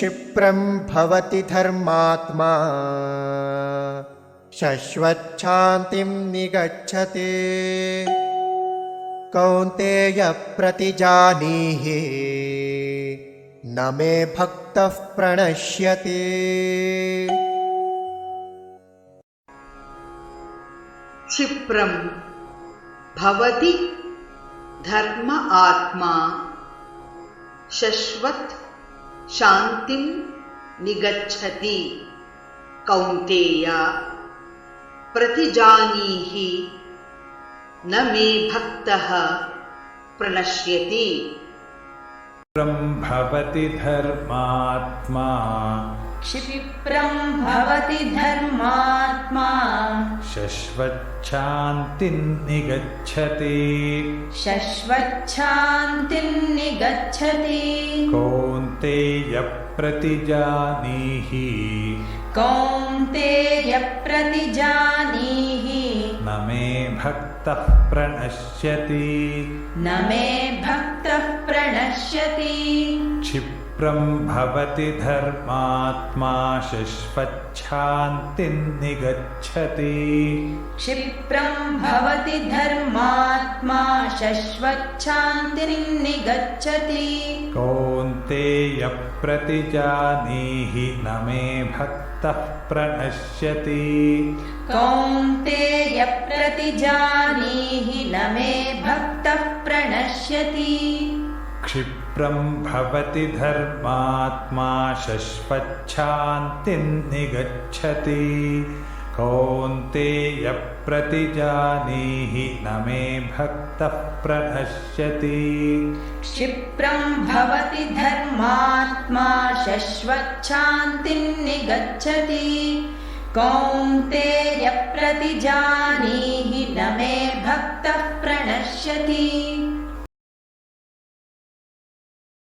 क्षिप्रं भवति धर्मात्मा। शश्वच्छान्तिं निगच्छति। कौन्तेयप्रतिजानीहि न मे भक्तः प्रणश्यति। क्षिप्रं भवति धर्म आत्मा शश्वत् शान्तिं निगच्छति। कौन्तेय प्रतिजानीहि न मे भक्तः प्रणश्यति। भवति धर्मात्मा। क्षिप्रं भवति धर्मात्मा शश्वच्छान्तिं निगच्छति शश्वच्छान्तिं निगच्छति कौन्तेयप्रतिजानीहि। कौन्तेयप्रतिजानीहि। न मे भक्तः प्रणश्यति। न मे भक्तः प्रणश्यति भवति धर्मात्मा शश्वच्छान्तिं निगच्छति क्षिप्रं भवति धर्मात्मा शश्वच्छान्तिं निगच्छति कौन्तेयप्रतिजानीहि न मे भक्तः प्रणश्यति। कौन्तेयप्रतिजानीहि न मे भक्तः प्रणश्यति क्षिप्रं भवति धर्मात्मा शश्वच्छान्तिं निगच्छति। कौन्तेयप्रतिजानीहि न मे भक्तः प्रणश्यति क्षिप्रं भवति धर्मात्मा शश्वच्छान्तिं निगच्छति। कौन्तेयप्रतिजानीहि न मे भक्तः प्रणश्यति